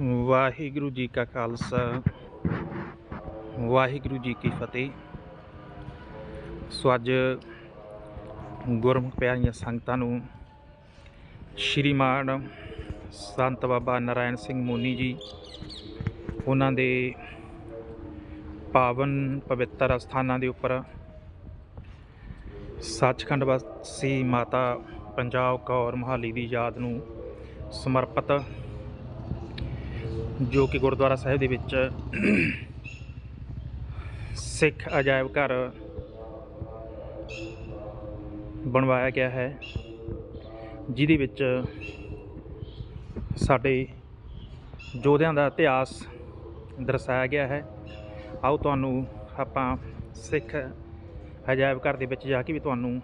ਵਾਹਿਗੁਰੂ ਜੀ ਕਾ ਖਾਲਸਾ, ਵਾਹਿਗੁਰੂ ਜੀ ਕੀ ਫਤਿਹ। ਸੋ ਅੱਜ ਗੁਰਮੁਖ ਪਿਆਰੀਆਂ ਸੰਗਤਾਂ ਨੂੰ ਸ਼੍ਰੀਮਾਨ ਸੰਤ ਬਾਬਾ ਨਰਾਇਣ ਸਿੰਘ ਮੋਨੀ ਜੀ, ਉਹਨਾਂ ਦੇ ਪਾਵਨ ਪਵਿੱਤਰ ਅਸਥਾਨਾਂ ਦੇ ਉੱਪਰ ਸੱਚਖੰਡ ਵਾਸੀ ਮਾਤਾ ਪੰਜਾਬ ਕੌਰ ਮਹਾਲੀ ਦੀ ਯਾਦ ਨੂੰ ਸਮਰਪਿਤ ਜੋ ਕਿ ਗੁਰਦੁਆਰਾ ਸਾਹਿਬ ਦੇ ਵਿੱਚ ਸਿੱਖ ਅਜਾਇਬ ਘਰ ਬਣਵਾਇਆ ਗਿਆ ਹੈ, ਜਿਹਦੇ ਵਿੱਚ ਸਾਡੇ ਯੋਧਿਆਂ ਦਾ ਇਤਿਹਾਸ ਦਰਸਾਇਆ ਗਿਆ ਹੈ। ਆਓ ਤੁਹਾਨੂੰ ਆਪਾਂ ਸਿੱਖ ਅਜਾਇਬ ਘਰ ਦੇ ਵਿੱਚ ਜਾ ਕੇ ਵੀ ਤੁਹਾਨੂੰ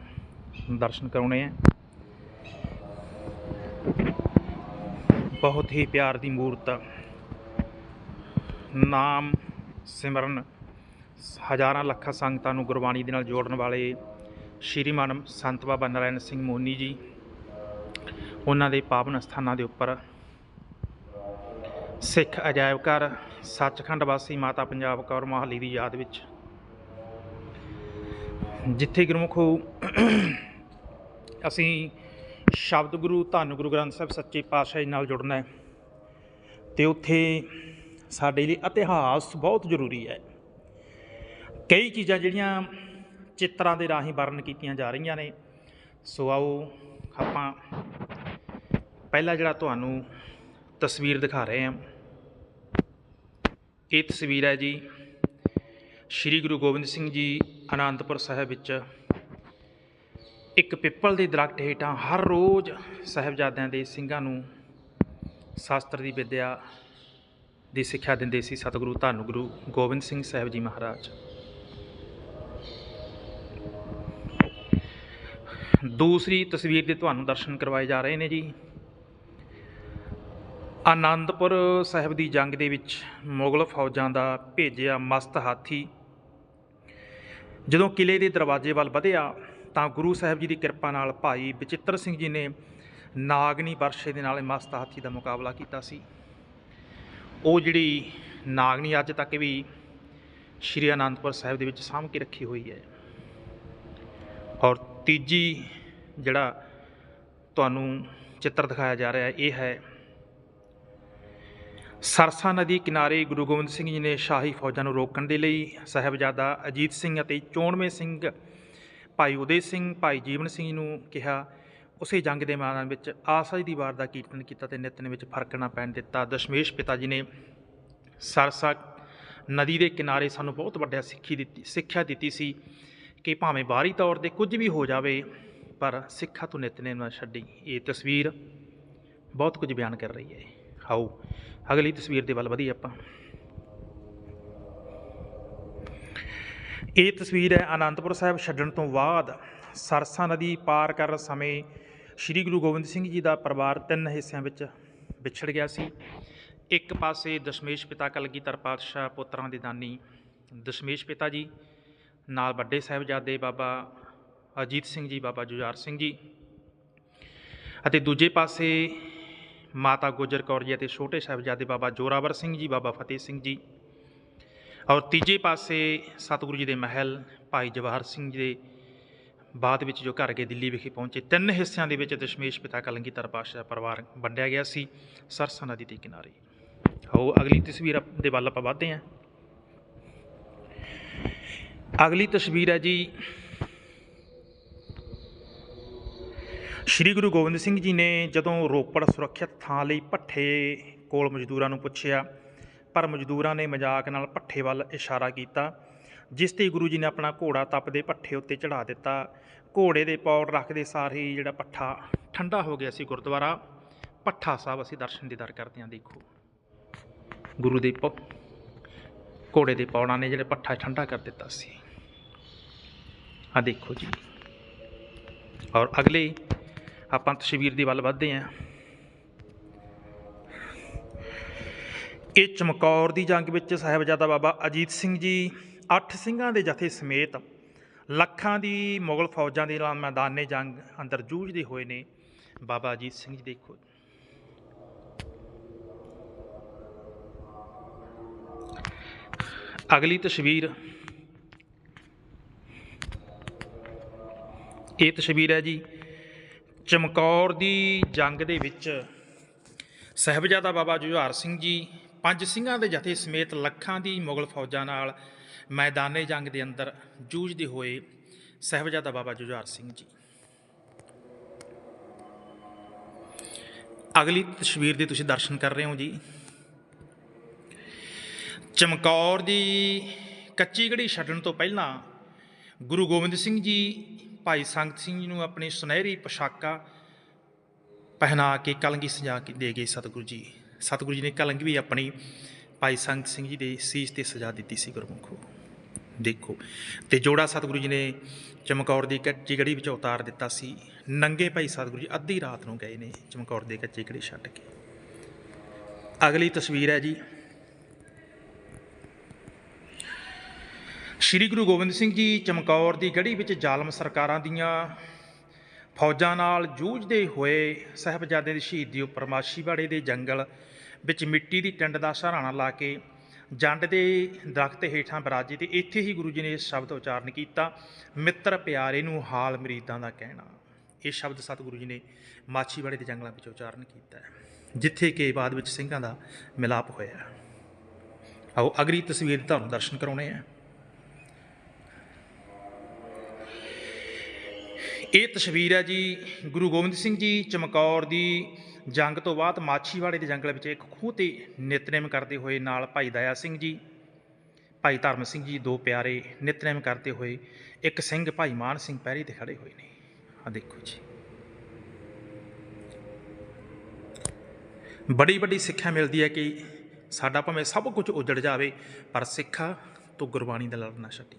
ਦਰਸ਼ਨ ਕਰਾਉਣੇ ਆ। ਬਹੁਤ ਹੀ ਪਿਆਰ ਦੀ ਮੂਰਤ ਨਾਮ ਸਿਮਰਨ। ਹਜ਼ਾਰਾਂ ਲੱਖਾਂ ਸੰਗਤਾਂ ਨੂੰ ਗੁਰਬਾਣੀ ਦੇ ਨਾਲ ਜੋੜਨ ਵਾਲੇ ਸ਼੍ਰੀਮਾਨ ਸੰਤ ਬਾਬਾ ਨਰਾਇਣ ਸਿੰਘ ਮੋਨੀ ਜੀ, ਉਹਨਾਂ ਦੇ ਪਾਵਨ ਸਥਾਨਾਂ ਦੇ ਉੱਪਰ। ਸਿੱਖ ਅਜਾਇਬ ਘਰ, ਸੱਚਖੰਡ ਵਾਸੀ ਮਾਤਾ ਪੰਜਾਬ ਕੌਰ ਮਹਾਲੀ ਦੀ ਯਾਦ ਵਿੱਚ। ਜਿੱਥੇ ਗੁਰਮੁਖੋ ਅਸੀਂ ਸ਼ਬਦ ਗੁਰੂ ਧੰਨ ਗੁਰੂ ਗ੍ਰੰਥ ਸਾਹਿਬ ਸੱਚੇ ਪਾਤਸ਼ਾਹ ਜੀ ਨਾਲ ਜੁੜਨਾ ਹੈ ਤੇ ਉੱਥੇ ਸਾਡੇ ਲਈ ਇਤਿਹਾਸ ਬਹੁਤ ਜ਼ਰੂਰੀ ਹੈ। ਕਈ ਚੀਜ਼ਾਂ ਜਿਹੜੀਆਂ ਚਿੱਤਰਾਂ ਦੇ ਰਾਹੀਂ ਵਰਣਨ ਕੀਤੀਆਂ ਜਾ ਰਹੀਆਂ ਨੇ। ਸੋ ਆਓ ਆਪਾਂ ਪਹਿਲਾ ਜਿਹੜਾ ਤੁਹਾਨੂੰ ਤਸਵੀਰ ਦਿਖਾ ਰਹੇ ਹਾਂ। ਇਹ ਤਸਵੀਰ ਹੈ ਜੀ ਸ੍ਰੀ ਗੁਰੂ ਗੋਬਿੰਦ ਸਿੰਘ ਜੀ ਆਨੰਦਪੁਰ ਸਾਹਿਬ ਵਿੱਚ ਇੱਕ ਪਿੱਪਲ ਦੇ ਦਰਖਤ ਹੇਠਾਂ ਹਰ ਰੋਜ਼ ਸਾਹਿਬਜ਼ਾਦਿਆਂ ਦੇ ਸਿੰਘਾਂ ਨੂੰ ਸ਼ਾਸਤਰ ਦੀ ਵਿੱਦਿਆ ਦੀ ਸਿੱਖਿਆ ਦਿੰਦੇ ਸੀ ਸਤਿਗੁਰੂ ਧੰਨ ਗੁਰੂ ਗੋਬਿੰਦ ਸਿੰਘ ਸਾਹਿਬ ਜੀ ਮਹਾਰਾਜ। ਦੂਸਰੀ ਤਸਵੀਰ ਦੇ ਤੁਹਾਨੂੰ ਦਰਸ਼ਨ ਕਰਵਾਏ ਜਾ ਰਹੇ ਨੇ ਜੀ। ਆਨੰਦਪੁਰ ਸਾਹਿਬ ਦੀ ਜੰਗ ਦੇ ਵਿੱਚ ਮੁਗਲ ਫੌਜਾਂ ਦਾ ਭੇਜਿਆ ਮਸਤ ਹਾਥੀ। ਜਦੋਂ ਕਿਲੇ ਦੇ ਦਰਵਾਜ਼ੇ ਵੱਲ ਵਧਿਆ, ਤਾਂ ਗੁਰੂ ਸਾਹਿਬ ਜੀ ਦੀ ਕਿਰਪਾ ਨਾਲ ਭਾਈ ਬਚਿੱਤਰ ਸਿੰਘ ਜੀ ਨੇ ਨਾਗਨੀ ਵਰਸ਼ੇ ਦੇ ਨਾਲ ਮਸਤ ਹਾਥੀ ਦਾ ਮੁਕਾਬਲਾ ਕੀਤਾ ਸੀ। ਉਹ ਜਿਹੜੀ ਨਾਗਣੀ ਅੱਜ ਤੱਕ ਵੀ ਸ਼੍ਰੀ ਅਨੰਦਪੁਰ ਸਾਹਿਬ ਦੇ ਵਿੱਚ ਸਾਂਭ ਕੇ ਰੱਖੀ ਹੋਈ ਹੈ। ਔਰ ਤੀਜੀ ਜਿਹੜਾ ਤੁਹਾਨੂੰ ਚਿੱਤਰ ਦਿਖਾਇਆ ਜਾ ਰਿਹਾ ਹੈ, ਇਹ ਹੈ ਸਰਸਾ ਨਦੀ ਕਿਨਾਰੇ ਗੁਰੂ ਗੋਬਿੰਦ ਸਿੰਘ ਜੀ ਨੇ ਸ਼ਾਹੀ ਫੌਜਾਂ ਨੂੰ ਰੋਕਣ ਦੇ ਲਈ ਸਾਹਿਬਜ਼ਾਦਾ ਅਜੀਤ ਸਿੰਘ ਅਤੇ 94 ਸਿੰਘ ਭਾਈ ਉਦੇ ਸਿੰਘ, ਭਾਈ ਜੀਵਨ ਸਿੰਘ ਨੂੰ ਕਿਹਾ ਉਸੇ ਜੰਗ ਦੇ ਮੈਦਾਨ ਵਿੱਚ ਆਸਾ ਦੀ ਵਾਰ ਦਾ ਕੀਰਤਨ ਕੀਤਾ ਤੇ ਨਿਤਨ ਵਿੱਚ ਫ਼ਰਕ ਨਾ ਪੈਣ ਦਿੱਤਾ। ਦਸ਼ਮੇਸ਼ ਪਿਤਾ ਜੀ ਨੇ ਸਰਸਾ ਨਦੀ ਦੇ ਕਿਨਾਰੇ ਸਾਨੂੰ ਬਹੁਤ ਵੱਡਾ ਸਿੱਖੀ ਦਿੱਤੀ, ਸਿੱਖਿਆ ਦਿੱਤੀ ਸੀ ਕਿ ਭਾਵੇਂ ਬਾਹਰੀ ਤੌਰ ਤੇ ਕੁਝ ਵੀ ਹੋ ਜਾਵੇ, ਪਰ ਸਿੱਖਾ ਤੋਂ ਨਿਤਨੇ ਨਾ ਛੱਡੀ। ਇਹ ਤਸਵੀਰ ਬਹੁਤ ਕੁਝ ਬਿਆਨ ਕਰ ਰਹੀ ਹੈ। ਆਓ, ਅਗਲੀ ਤਸਵੀਰ ਦੇ ਵੱਲ ਵਧੀਏ ਆਪਾਂ। ਇਹ ਤਸਵੀਰ ਹੈ ਆਨੰਦਪੁਰ ਸਾਹਿਬ ਛੱਡਣ ਤੋਂ ਬਾਅਦ ਸਰਸਾ ਨਦੀ ਪਾਰ ਕਰਨ ਸਮੇਂ ਸ੍ਰੀ ਗੁਰੂ ਗੋਬਿੰਦ ਸਿੰਘ ਜੀ ਦਾ ਪਰਿਵਾਰ ਤਿੰਨ ਹਿੱਸਿਆਂ ਵਿੱਚ ਵਿਛੜ ਗਿਆ ਸੀ। ਇੱਕ ਪਾਸੇ ਦਸ਼ਮੇਸ਼ ਪਿਤਾ ਕਲਗੀਧਰ ਪਾਤਸ਼ਾਹ ਪੁੱਤਰਾਂ ਦੇ ਦਾਨੀ ਦਸ਼ਮੇਸ਼ ਪਿਤਾ ਜੀ, ਨਾਲ ਵੱਡੇ ਸਾਹਿਬਜ਼ਾਦੇ ਬਾਬਾ ਅਜੀਤ ਸਿੰਘ ਜੀ, ਬਾਬਾ ਜੁਝਾਰ ਸਿੰਘ ਜੀ ਅਤੇ ਦੂਜੇ ਪਾਸੇ ਮਾਤਾ ਗੁਜਰ ਕੌਰ ਜੀ ਅਤੇ ਛੋਟੇ ਸਾਹਿਬਜ਼ਾਦੇ ਬਾਬਾ ਜੋਰਾਵਰ ਸਿੰਘ ਜੀ, ਬਾਬਾ ਫਤਿਹ ਸਿੰਘ ਜੀ ਔਰ ਤੀਜੇ ਪਾਸੇ ਸਤਿਗੁਰੂ ਜੀ ਦੇ ਮਹਿਲ ਭਾਈ ਜਵਾਹਰ ਸਿੰਘ ਜੀ ਦੇ ਬਾਅਦ ਵਿੱਚ ਜੋ ਘਰ ਕੇ ਦਿੱਲੀ ਵਿਖੇ ਪਹੁੰਚੇ, ਤਿੰਨ ਹਿੱਸਿਆਂ ਦੇ ਵਿੱਚ ਦਸ਼ਮੇਸ਼ ਪਿਤਾ ਕਲਗੀਧਰ ਪਾਤਸ਼ਾਹ ਪਰਿਵਾਰ ਵੰਡਿਆ ਗਿਆ ਸੀ, ਸਰਸਾ ਨਦੀ ਦੇ ਕਿਨਾਰੇ। ਆਓ, ਅਗਲੀ ਤਸਵੀਰ ਦੇ ਵੱਲ ਆਪਾਂ ਵਧਦੇ ਹਾਂ। ਅਗਲੀ ਤਸਵੀਰ ਹੈ ਜੀ, ਸ਼੍ਰੀ ਗੁਰੂ ਗੋਬਿੰਦ ਸਿੰਘ ਜੀ ਨੇ ਜਦੋਂ ਰੋਪੜ ਸੁਰੱਖਿਅਤ ਥਾਂ ਲਈ ਭੱਠੇ ਕੋਲ ਮਜ਼ਦੂਰਾਂ ਨੂੰ ਪੁੱਛਿਆ, ਪਰ ਮਜ਼ਦੂਰਾਂ ਨੇ ਮਜ਼ਾਕ ਨਾਲ ਭੱਠੇ ਵੱਲ ਇਸ਼ਾਰਾ ਕੀਤਾ। ਜਿਸ ਤੇ ਗੁਰੂ ਜੀ ਨੇ ਆਪਣਾ ਘੋੜਾ ਤਪਦੇ ਭੱਠੇ ਉੱਤੇ ਚੜਾ ਦਿੱਤਾ। ਘੋੜੇ ਦੇ ਪੌੜ ਰੱਖਦੇ ਸਾਰ ਹੀ ਜਿਹੜਾ ਪੱਠਾ ਠੰਡਾ ਹੋ ਗਿਆ ਸੀ ਗੁਰਦੁਆਰਾ, ਪੱਠਾ ਸਾਹਿਬ ਅਸੀਂ ਦਰਸ਼ਨ ਦੀਦਾਰ ਕਰਦੇ ਹਾਂ, ਦੇਖੋ। ਗੁਰੂ ਦੇ ਪ, ਘੋੜੇ ਦੇ ਪੌੜਾਂ ਨੇ ਜਿਹੜੇ ਪੱਠਾ ਠੰਡਾ ਕਰ ਦਿੱਤਾ ਸੀ। ਆ ਦੇਖੋ ਜੀ। ਔਰ ਅਗਲੇ ਆਪਾਂ ਤਸਵੀਰ ਦੀ ਵੱਲ ਵਧਦੇ ਹਾਂ। ਇਹ ਚਮਕੌਰ ਦੀ ਜੰਗ ਵਿੱਚ ਸਾਹਿਬਜ਼ਾਦਾ ਬਾਬਾ ਅਜੀਤ ਸਿੰਘ ਜੀ ਅੱਠ ਸਿੰਘਾਂ ਦੇ ਜਥੇ ਸਮੇਤ ਲੱਖਾਂ ਦੀ ਮੁਗਲ ਫੌਜਾਂ ਦੇ ਨਾਲ ਮੈਦਾਨੇ ਜੰਗ ਅੰਦਰ ਜੂਝਦੇ ਹੋਏ ਨੇ ਬਾਬਾ ਅਜੀਤ ਸਿੰਘ ਜੀ ਦੇਖੋ ਅਗਲੀ ਤਸਵੀਰ। ਇਹ ਤਸਵੀਰ ਹੈ ਜੀ ਚਮਕੌਰ ਦੀ ਜੰਗ ਦੇ ਵਿੱਚ ਸਹਿਬਜ਼ਾਦਾ ਬਾਬਾ ਜੁਝਾਰ ਸਿੰਘ ਜੀ ਪੰਜ ਸਿੰਘਾਂ ਦੇ ਜਥੇ ਸਮੇਤ ਲੱਖਾਂ ਦੀ ਮੁਗਲ ਫੌਜਾਂ ਨਾਲ ਮੈਦਾਨੇ ਜੰਗ ਦੇ ਅੰਦਰ ਜੂਝਦੇ ਹੋਏ ਸਾਹਿਬਜ਼ਾਦਾ ਬਾਬਾ ਜੁਝਾਰ ਸਿੰਘ ਜੀ। ਅਗਲੀ ਤਸਵੀਰ ਦੇ ਤੁਸੀਂ ਦਰਸ਼ਨ ਕਰ ਰਹੇ ਹੋ ਜੀ। ਚਮਕੌਰ ਦੀ ਕੱਚੀ ਗੜੀ ਛੱਡਣ ਤੋਂ ਪਹਿਲਾਂ ਗੁਰੂ ਗੋਬਿੰਦ ਸਿੰਘ ਜੀ ਭਾਈ ਸੰਗਤ ਸਿੰਘ ਜੀ ਨੂੰ ਆਪਣੀ ਸੁਨਹਿਰੀ ਪੋਸ਼ਾਕਾਂ ਪਹਿਨਾ ਕੇ ਕਲੰਗੀ ਸਜਾ ਕੇ ਦੇ ਗਏ ਸਤਿਗੁਰੂ ਜੀ। ਸਤਿਗੁਰੂ ਜੀ ਨੇ ਕਲੰਗੀ ਵੀ ਆਪਣੀ ਭਾਈ ਸੰਗਤ ਸਿੰਘ ਜੀ ਦੇ ਸੀਸ ਤੇ ਸਜਾ ਦਿੱਤੀ ਸੀ ਗੁਰਮੁਖੋ ਦੇਖੋ। ਤੇ ਜੋੜਾ ਸਤਿਗੁਰੂ ਜੀ ਨੇ ਚਮਕੌਰ ਦੀ ਕੱਚੀ ਗੜੀ ਵਿੱਚ ਉਤਾਰ ਦਿੱਤਾ ਸੀ। ਨੰਗੇ ਭਾਈ ਸਤਿਗੁਰੂ ਜੀ ਅੱਧੀ ਰਾਤ ਨੂੰ ਗਏ ਨੇ ਚਮਕੌਰ ਦੀ ਕੱਚੀ ਗੜੀ ਛੱਡ ਕੇ। ਅਗਲੀ ਤਸਵੀਰ ਹੈ ਜੀ। ਸ਼੍ਰੀ ਗੁਰੂ ਗੋਬਿੰਦ ਸਿੰਘ ਜੀ ਚਮਕੌਰ ਦੀ ਗੜੀ ਵਿੱਚ ਜ਼ਾਲਮ ਸਰਕਾਰਾਂ ਦੀਆਂ ਫੌਜਾਂ ਨਾਲ ਜੂਝਦੇ ਹੋਏ ਸਾਹਿਬਜ਼ਾਦੇ ਦੀ ਸ਼ਹੀਦੀ ਉੱਪਰ ਮਾਛੀਵਾੜੇ ਦੇ ਜੰਗਲ ਵਿੱਚ ਮਿੱਟੀ ਦੀ ਟਿੰਡ ਦਾ ਸਹਾਰਾਣਾ ਲਾ ਕੇ ਜੰਡ ਦੇ ਦਰਖਤ ਹੇਠਾਂ ਬਰਾਜੇ ਤੇ ਇੱਥੇ ਹੀ ਗੁਰੂ ਜੀ ਨੇ ਇਸ ਸ਼ਬਦ ਉਚਾਰਨ ਕੀਤਾ, ਮਿੱਤਰ ਪਿਆਰੇ ਨੂੰ ਹਾਲ ਮਰੀਦਾਂ ਦਾ ਕਹਿਣਾ। ਇਹ ਸ਼ਬਦ ਸਤਿਗੁਰੂ ਜੀ ਨੇ ਮਾਛੀਵਾੜੇ ਦੇ ਜੰਗਲਾਂ ਵਿੱਚ ਉਚਾਰਨ ਕੀਤਾ ਹੈ, ਜਿੱਥੇ ਕਿ ਬਾਅਦ ਵਿੱਚ ਸਿੰਘਾਂ ਦਾ ਮਿਲਾਪ ਹੋਇਆ ਆਓ ਅਗਲੀ ਤਸਵੀਰ ਤੁਹਾਨੂੰ ਦਰਸ਼ਨ ਕਰਾਉਣੇ ਆ ਇਹ ਤਸਵੀਰ ਹੈ ਜੀ ਗੁਰੂ ਗੋਬਿੰਦ ਸਿੰਘ ਜੀ ਚਮਕੌਰ ਦੀ ਜੰਗ ਤੋਂ ਬਾਅਦ ਮਾਛੀਵਾੜੇ ਦੇ ਜੰਗਲ ਵਿੱਚ ਇੱਕ ਖੂਹ ਤੇ ਨਿਤਨੇਮ ਕਰਦੇ ਹੋਏ ਨਾਲ ਭਾਈ ਦਇਆ ਸਿੰਘ ਜੀ, ਭਾਈ ਧਰਮ ਸਿੰਘ ਜੀ, ਦੋ ਪਿਆਰੇ ਨਿਤਨੇਮ ਕਰਦੇ ਹੋਏ ਇੱਕ ਸਿੰਘ ਭਾਈ ਮਾਨ ਸਿੰਘ ਪਹਿਰੇ ਤੇ ਖੜੇ ਹੋਏ ਨੇ। ਆ ਦੇਖੋ ਜੀ। ਬੜੀ ਵੱਡੀ ਸਿੱਖਿਆ ਮਿਲਦੀ ਹੈ ਕਿ ਸਾਡਾ ਭਾਵੇਂ ਸਭ ਕੁਝ ਉਜੜ ਜਾਵੇ, ਪਰ ਸਿੱਖਾ ਤੋਂ ਗੁਰਬਾਣੀ ਦਾ ਲੜ ਨਾ ਛੱਡੀ।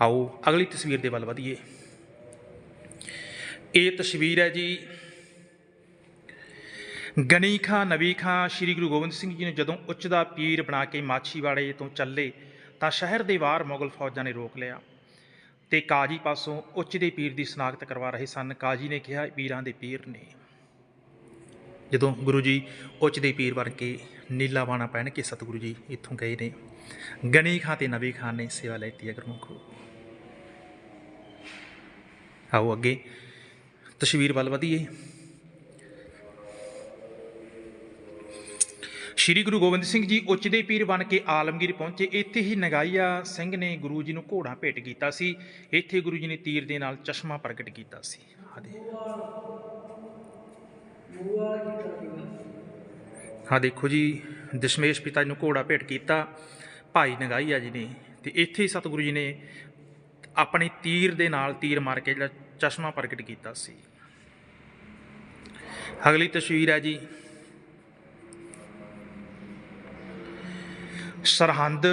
ਆਓ ਅਗਲੀ ਤਸਵੀਰ ਦੇ ਵੱਲ ਵਧੀਏ। ਇਹ ਤਸਵੀਰ ਹੈ ਜੀ। ਗਨੀ ਖਾਂ ਨਬੀ ਖਾਂ ਸ੍ਰੀ ਗੁਰੂ ਗੋਬਿੰਦ ਸਿੰਘ ਜੀ ਨੇ ਜਦੋਂ ਉੱਚ ਦਾ ਪੀਰ ਬਣਾ ਕੇ ਮਾਛੀਵਾੜੇ ਤੋਂ ਚੱਲੇ ਤਾਂ ਸ਼ਹਿਰ ਦੇ ਬਾਹਰ ਮੁਗਲ ਫੌਜਾਂ ਨੇ ਰੋਕ ਲਿਆ ਤੇ ਕਾਜੀ ਪਾਸੋਂ ਉੱਚ ਦੇ ਪੀਰ ਦੀ ਸਨਾਖਤ ਕਰਵਾ ਰਹੇ ਸਨ। ਕਾਜੀ ਨੇ ਕਿਹਾ, ਪੀਰਾਂ ਦੇ ਪੀਰ ਨੇ। ਜਦੋਂ ਗੁਰੂ ਜੀ ਉੱਚ ਦੇ ਪੀਰ ਬਣ ਕੇ ਨੀਲਾ ਬਾਣਾ ਪਹਿਨ ਕੇ ਸਤਿਗੁਰੂ ਜੀ ਇੱਥੋਂ ਗਏ ਨੇ ਗਨੀ ਖਾਂ ਤੇ ਨਬੀ ਖਾਂ ਨੇ ਸੇਵਾ ਲੈਤੀ ਹੈ ਗੁਰਮੁਖੋ ਆਓ ਅੱਗੇ ਤਸਵੀਰ ਵੱਲ ਵਧੀਏ। ਸ਼੍ਰੀ ਗੁਰੂ ਗੋਬਿੰਦ ਸਿੰਘ ਜੀ ਉੱਚ ਦੇ ਪੀਰ ਬਣ ਕੇ ਆਲਮਗੀਰ ਪਹੁੰਚੇ। ਇੱਥੇ ਹੀ ਨਗਾਈਆ ਸਿੰਘ ਨੇ ਗੁਰੂ ਜੀ ਨੂੰ ਘੋੜਾ ਭੇਟ ਕੀਤਾ ਸੀ। ਇੱਥੇ ਗੁਰੂ ਜੀ ਨੇ ਤੀਰ ਦੇ ਨਾਲ ਚਸ਼ਮਾ ਪ੍ਰਗਟ ਕੀਤਾ ਸੀ। ਆਦੇ ਹਾਂ ਦੇਖੋ ਜੀ, ਦਸ਼ਮੇਸ਼ ਪਿਤਾ ਜੀ ਨੂੰ ਘੋੜਾ ਭੇਟ ਕੀਤਾ। ਭਾਈ ਨਗਾਈਆ ਜੀ ਨੇ ਤੇ ਇੱਥੇ ਹੀ ਸਤਿਗੁਰੂ ਜੀ ਨੇ ਆਪਣੇ ਤੀਰ ਦੇ ਨਾਲ ਤੀਰ ਮਾਰ ਕੇ ਜਿਹੜਾ ਚਸ਼ਮਾ ਪ੍ਰਗਟ ਕੀਤਾ ਸੀ। ਅਗਲੀ ਤਸਵੀਰ ਹੈ ਜੀ। ਸਰਹੰਦ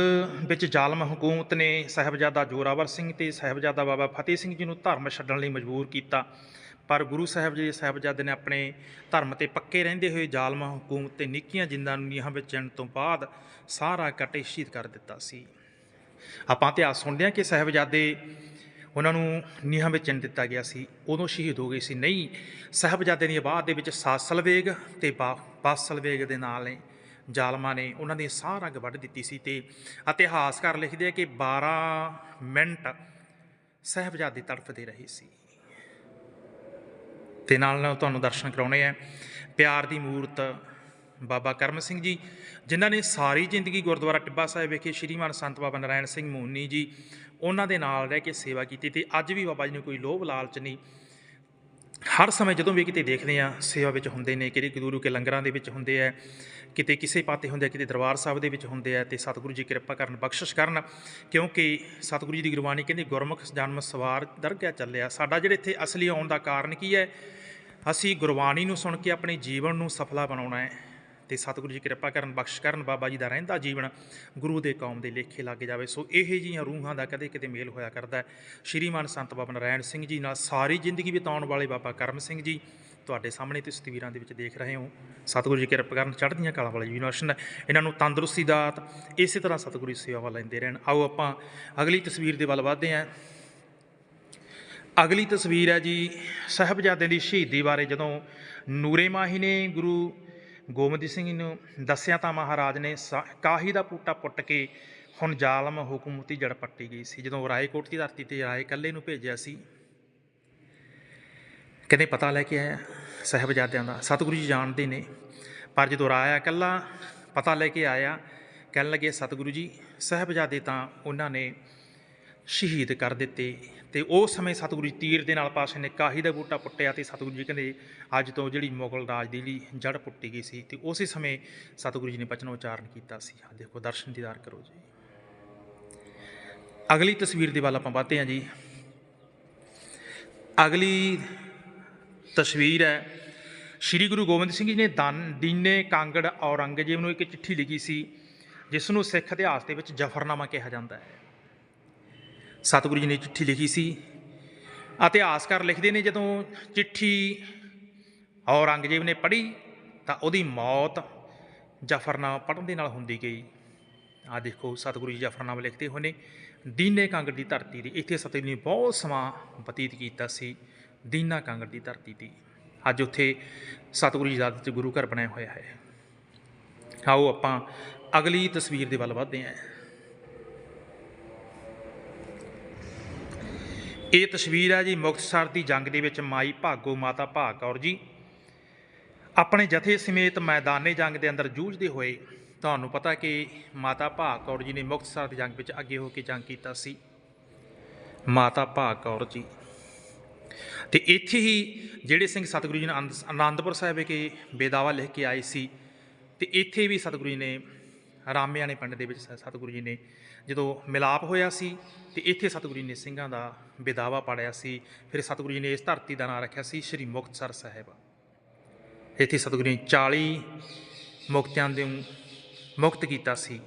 ਵਿੱਚ ਜ਼ਾਲਮ ਹਕੂਮਤ ਨੇ ਸਾਹਿਬਜ਼ਾਦਾ ਜੋਰਾਵਰ ਸਿੰਘ ਤੇ ਸਾਹਿਬਜ਼ਾਦਾ ਬਾਬਾ ਫਤਿਹ ਸਿੰਘ ਜੀ ਨੂੰ ਧਰਮ ਛੱਡਣ ਲਈ ਮਜਬੂਰ ਕੀਤਾ। ਪਰ ਗੁਰੂ ਸਾਹਿਬ ਜੀ, ਸਾਹਿਬਜ਼ਾਦੇ ਨੇ ਆਪਣੇ ਧਰਮ ਤੇ ਪੱਕੇ ਰਹਿੰਦੇ ਹੋਏ ਜ਼ਾਲਮ ਹਕੂਮਤ ਤੇ ਨਿੱਕੀਆਂ ਜਿੰਦਾਂ ਨੂੰ ਨੀਹਾਂ ਵਿੱਚ ਚਿਣ ਤੋਂ ਬਾਅਦ ਸਾਰਾ ਕਟੇ ਸ਼ਹੀਦ ਕਰ ਦਿੱਤਾ ਸੀ। ਆਪਾਂ ਇਤਿਹਾਸ ਸੁਣਦੇ ਹਾਂ ਕਿ ਸਾਹਿਬਜ਼ਾਦੇ ਉਹਨਾਂ ਨੂੰ ਨੀਹਾਂ ਵਿੱਚ ਚਿਣ ਦਿੱਤਾ ਗਿਆ ਸੀ। ਉਦੋਂ ਸ਼ਹੀਦ ਹੋ ਗਏ ਸੀ। ਨਹੀਂ, ਸਾਹਿਬਜ਼ਾਦੇ ਦੀ ਆਬਾਦ ਦੇ ਵਿੱਚ ਸਾਸਲਵੇਗ ਤੇ ਬਾਸਲਵੇਗ ਦੇ ਨਾਲ ਨੇ, ਜ਼ਾਲਮਾਂ ਨੇ ਉਹਨਾਂ ਦੀ ਸਾਹ ਰਗ ਵੱਢ ਦਿੱਤੀ ਸੀ ਤੇ ਇਤਿਹਾਸਕਾਰ ਲਿਖਦੇ ਆ ਕਿ 12 ਮਿੰਟ ਸਾਹਿਬਜ਼ਾਦੇ ਤੜਫਦੇ ਰਹੇ ਸੀ। ਤੇ ਨਾਲ ਨਾਲ ਤੁਹਾਨੂੰ ਦਰਸ਼ਨ ਕਰਾਉਣੇ ਆ। ਪਿਆਰ ਦੀ ਮੂਰਤ ਬਾਬਾ ਕਰਮ ਸਿੰਘ ਜੀ, ਜਿਨ੍ਹਾਂ ਨੇ ਸਾਰੀ ਜ਼ਿੰਦਗੀ ਗੁਰਦੁਆਰਾ ਟਿੱਬਾ ਸਾਹਿਬ ਵਿਖੇ ਸ਼੍ਰੀਮਾਨ ਸੰਤ ਬਾਬਾ ਨਾਰਾਇਣ ਸਿੰਘ ਮੋਨੀ ਜੀ ਉਹਨਾਂ ਦੇ ਨਾਲ ਰਹਿ ਕੇ ਸੇਵਾ ਕੀਤੀ ਤੇ ਅੱਜ ਵੀ ਬਾਬਾ ਜੀ ਨੂੰ ਕੋਈ ਲੋਭ ਲਾਲਚ ਨਹੀਂ। ਹਰ ਸਮੇਂ ਜਦੋਂ ਵੀ ਕਿਤੇ ਦੇਖਦੇ ਆ ਸੇਵਾ ਵਿੱਚ ਹੁੰਦੇ ਨੇ, ਕਿਤੇ ਗੁਰੂ ਕੇ ਲੰਗਰਾਂ ਦੇ ਵਿੱਚ ਹੁੰਦੇ ਆ ਕਿਤੇ ਕਿਸੇ ਪਾਤੇ ਹੁੰਦੇ ਆ ਕਿਤੇ ਦਰਬਾਰ ਸਾਹਿਬ ਦੇ ਵਿੱਚ ਹੁੰਦੇ ਆ ਤੇ ਸਤਿਗੁਰੂ ਜੀ ਕਿਰਪਾ ਕਰਨ, ਬਖਸ਼ਿਸ਼ ਕਰਨ, ਕਿਉਂਕਿ ਸਤਿਗੁਰੂ ਜੀ ਦੀ ਗੁਰਬਾਣੀ ਕਹਿੰਦੀ, ਗੁਰਮੁਖ ਜਨਮ ਸਵਾਰ ਦਰਗਾਹ ਚੱਲਿਆ। ਸਾਡਾ ਜਿਹੜੇ ਇੱਥੇ ਅਸਲੀ ਆਉਣ ਦਾ ਕਾਰਨ ਕੀ ਹੈ? ਅਸੀਂ ਗੁਰਬਾਣੀ ਨੂੰ ਸੁਣ ਕੇ ਆਪਣੇ ਜੀਵਨ ਨੂੰ ਸਫਲਾ ਬਣਾਉਣਾ ਹੈ। ਤੇ ਸਤਿਗੁਰੂ ਜੀ ਕਿਰਪਾ ਕਰਨ, ਬਖਸ਼ ਕਰਨ, ਬਾਬਾ ਜੀ ਦਾ ਰਹਿੰਦਾ ਜੀਵਨ ਗੁਰੂ ਦੇ ਕੌਮ ਦੇ ਲੇਖੇ ਲੱਗ ਜਾਵੇ। ਸੋ ਇਹ ਜੀਆਂ ਰੂਹਾਂ ਦਾ ਕਦੇ ਕਿਤੇ ਮੇਲ ਹੋਇਆ ਕਰਦਾ ਸ਼੍ਰੀਮਾਨ ਸੰਤ ਬਾਬਾ ਨਾਰਾਇਣ ਸਿੰਘ ਜੀ ਨਾਲ ਸਾਰੀ ਜ਼ਿੰਦਗੀ ਬਿਤਾਉਣ ਵਾਲੇ ਬਾਬਾ ਕਰਮ ਸਿੰਘ ਜੀ ਤੁਹਾਡੇ ਸਾਹਮਣੇ ਤੁਸੀਂ ਤਸਵੀਰਾਂ ਦੇ ਵਿੱਚ ਦੇਖ ਰਹੇ ਹੋ। ਸਤਿਗੁਰੂ ਜੀ ਕਿਰਪਾ ਕਰਨ ਚੜ੍ਹਦੀਆਂ ਕਲਾਂ ਵਾਲੇ ਯੂਨੀਵਰਸਿਟੀ ਇਹਨਾਂ ਨੂੰ ਤੰਦਰੁਸਤੀ ਦਾਤ, ਇਸੇ ਤਰ੍ਹਾਂ ਸਤਿਗੁਰੂ ਦੀ ਸੇਵਾ ਲੈਂਦੇ ਰਹਿਣ। ਆਓ ਆਪਾਂ ਅਗਲੀ ਤਸਵੀਰ ਦੇ ਵੱਲ ਵਧਦੇ ਹਾਂ। ਅਗਲੀ ਤਸਵੀਰ ਹੈ ਜੀ, ਸਾਹਿਬਜ਼ਾਦਿਆਂ ਦੀ ਸ਼ਹੀਦੀ ਬਾਰੇ। ਜਦੋਂ ਨੂਰੇ ਮਾਹੀ ਨੇ ਗੁਰੂ ਗੋਬਿੰਦ ਸਿੰਘ ਜੀ ਨੂੰ ਦੱਸਿਆ ਤਾਂ ਮਹਾਰਾਜ ਨੇ, ਸਾ- ਕਾਹੀ ਦਾ ਪੂਟਾ ਪੁੱਟ ਕੇ ਹੁਣ ਜ਼ਾਲਮ ਹਕੂਮਤੀ ਜੜ ਪੱਟੀ ਗਈ ਸੀ। ਜਦੋਂ ਰਾਏਕੋਟ ਦੀ ਧਰਤੀ ਤੇ ਰਾਏ ਕੱਲੇ ਨੂੰ ਭੇਜਿਆ ਸੀ, ਕਹਿੰਦੇ ਪਤਾ ਲੈ ਕੇ ਆਇਆ ਸਾਹਿਬਜ਼ਾਦਿਆਂ ਦਾ, ਸਤਿਗੁਰੂ ਜੀ ਜਾਣਦੇ ਨੇ। ਪਰ ਜਦੋਂ ਰਾਇਆ ਕੱਲਾ ਪਤਾ ਲੈ ਕੇ ਆਇਆ, ਕਹਿਣ ਲੱਗੇ, ਸਤਿਗੁਰੂ ਜੀ, ਸਾਹਿਬਜ਼ਾਦੇ ਤਾਂ ਉਹਨਾਂ ਨੇ ਸ਼ਹੀਦ ਕਰ ਦਿੱਤੇ ਤੇ ਉਸ ਸਮੇਂ ਸਤਿਗੁਰੂ ਜੀ ਤੀਰ ਦੇ ਨਾਲ ਪਾਸੇ ਨੇ ਕਾਹੀ ਦਾ ਬੂਟਾ ਪੁੱਟਿਆ ਤੇ ਸਤਿਗੁਰੂ ਜੀ ਕਹਿੰਦੇ ਅੱਜ ਤੋਂ ਜਿਹੜੀ ਮੁਗਲ ਰਾਜ ਦੀ ਜਿਹੜੀ ਜੜ ਪੁੱਟੀ ਗਈ ਸੀ ਤੇ ਉਸੇ ਸਮੇਂ ਸਤਿਗੁਰੂ ਜੀ ਨੇ ਬਚਨ ਉਚਾਰਨ ਕੀਤਾ ਸੀ। ਆ ਦੇਖੋ, ਦਰਸ਼ਨ ਦੀਦਾਰ ਕਰੋ ਜੀ। ਅਗਲੀ ਤਸਵੀਰ ਦੇ ਵੱਲ ਆਪਾਂ ਵਧਦੇ ਹਾਂ ਜੀ। ਅਗਲੀ ਤਸਵੀਰ ਹੈ, ਸ਼੍ਰੀ ਗੁਰੂ ਗੋਬਿੰਦ ਸਿੰਘ ਜੀ ਨੇ ਦਾਨ ਦੀਨੇ ਕਾਂਗੜ ਔਰੰਗਜ਼ੇਬ ਨੂੰ ਇੱਕ ਚਿੱਠੀ ਲਿਖੀ ਸੀ ਜਿਸ ਨੂੰ ਸਿੱਖ ਇਤਿਹਾਸ ਦੇ ਵਿੱਚ ਜਫਰਨਾਮਾ ਕਿਹਾ ਜਾਂਦਾ ਹੈ। ਸਤਿਗੁਰੂ ਜੀ ਨੇ ਚਿੱਠੀ ਲਿਖੀ ਸੀ। ਇਤਿਹਾਸਕਾਰ ਲਿਖਦੇ ਨੇ ਜਦੋਂ ਚਿੱਠੀ ਔਰੰਗਜ਼ੇਬ ਨੇ ਪੜ੍ਹੀ, ਤਾਂ ਉਹਦੀ ਮੌਤ ਜਫਰਨਾਮਾ ਪੜ੍ਹਨ ਦੇ ਨਾਲ ਹੁੰਦੀ ਗਈ। ਆ ਦੇਖੋ, ਸਤਿਗੁਰੂ ਜੀ ਜਫਰਨਾਮਾ ਲਿਖਦੇ ਹੋਏ ਨੇ, ਦੀਨੇ ਕਾਂਗੜ ਦੀ ਧਰਤੀ ਦੀ ਇੱਥੇ ਸਤਿਗੁਰੂ ਨੇ ਬਹੁਤ ਸਮਾਂ ਬਤੀਤ ਕੀਤਾ ਸੀ, ਦੀਨਾ ਕਾਂਗੜ ਦੀ ਧਰਤੀ ਤੇ। ਅੱਜ ਉੱਥੇ ਸਤਿਗੁਰੂ ਜੀ ਦਾ ਗੁਰੂ ਘਰ ਬਣਿਆ ਹੋਇਆ ਹੈ। ਆਓ ਆਪਾਂ ਅਗਲੀ ਤਸਵੀਰ ਦੇ ਵੱਲ ਵਧਦੇ ਹਾਂ। ਇਹ ਤਸਵੀਰ ਹੈ ਜੀ ਮੁਕਤਸਰ ਦੀ ਜੰਗ ਦੇ ਵਿੱਚ ਮਾਈ ਭਾਗੋ ਮਾਤਾ ਭਾਗ ਕੌਰ ਜੀ। ਆਪਣੇ ਜਥੇ ਸਮੇਤ ਮੈਦਾਨੇ ਜੰਗ ਦੇ ਅੰਦਰ ਜੂਝਦੇ ਹੋਏ ਤੁਹਾਨੂੰ ਪਤਾ ਕਿ ਮਾਤਾ ਭਾਗ ਕੌਰ ਜੀ ਨੇ ਮੁਕਤਸਰ ਦੀ ਜੰਗ ਵਿੱਚ ਅੱਗੇ ਹੋ ਕੇ ਜੰਗ ਕੀਤਾ ਸੀ। ਮਾਤਾ ਭਾਗ ਕੌਰ ਜੀ। ਤੇ ਇੱਥੇ ਹੀ ਜਿਹੜੇ ਸਿੰਘ ਸਤਿਗੁਰੂ ਜੀ ਨੇ ਆਨੰਦ- ਆਨੰਦਪੁਰ ਸਾਹਿਬ ਵਿਖੇ ਬੇਦਾਵਾ ਲਿਖ ਕੇ ਆਏ ਸੀ ਤੇ ਇੱਥੇ ਵੀ ਸਤਿਗੁਰੂ ਜੀ ਨੇ ਰਾਮਿਆਣੇ ਪਿੰਡ ਦੇ ਵਿੱਚ ਸ- ਸਤਿਗੁਰੂ ਜੀ ਨੇ ਜਦੋਂ ਮਿਲਾਪ ਹੋਇਆ ਸੀ ਤੇ ਇੱਥੇ ਸਤਿਗੁਰੂ ਜੀ ਨੇ ਸਿੰਘਾਂ ਦਾ ਬੇਦਾਵਾ ਪੜਿਆ ਸੀ, ਫਿਰ ਸਤਿਗੁਰੂ ਜੀ ਨੇ ਇਸ ਧਰਤੀ ਦਾ ਨਾਮ ਰੱਖਿਆ ਸੀ ਸ੍ਰੀ ਮੁਕਤਸਰ ਸਾਹਿਬ। ਇੱਥੇ ਸਤਿਗੁਰੂ ਨੇ 40 ਮੁਕਤਿਆਂ ਦੇ ਮੁਕਤ ਕੀਤਾ ਸੀ।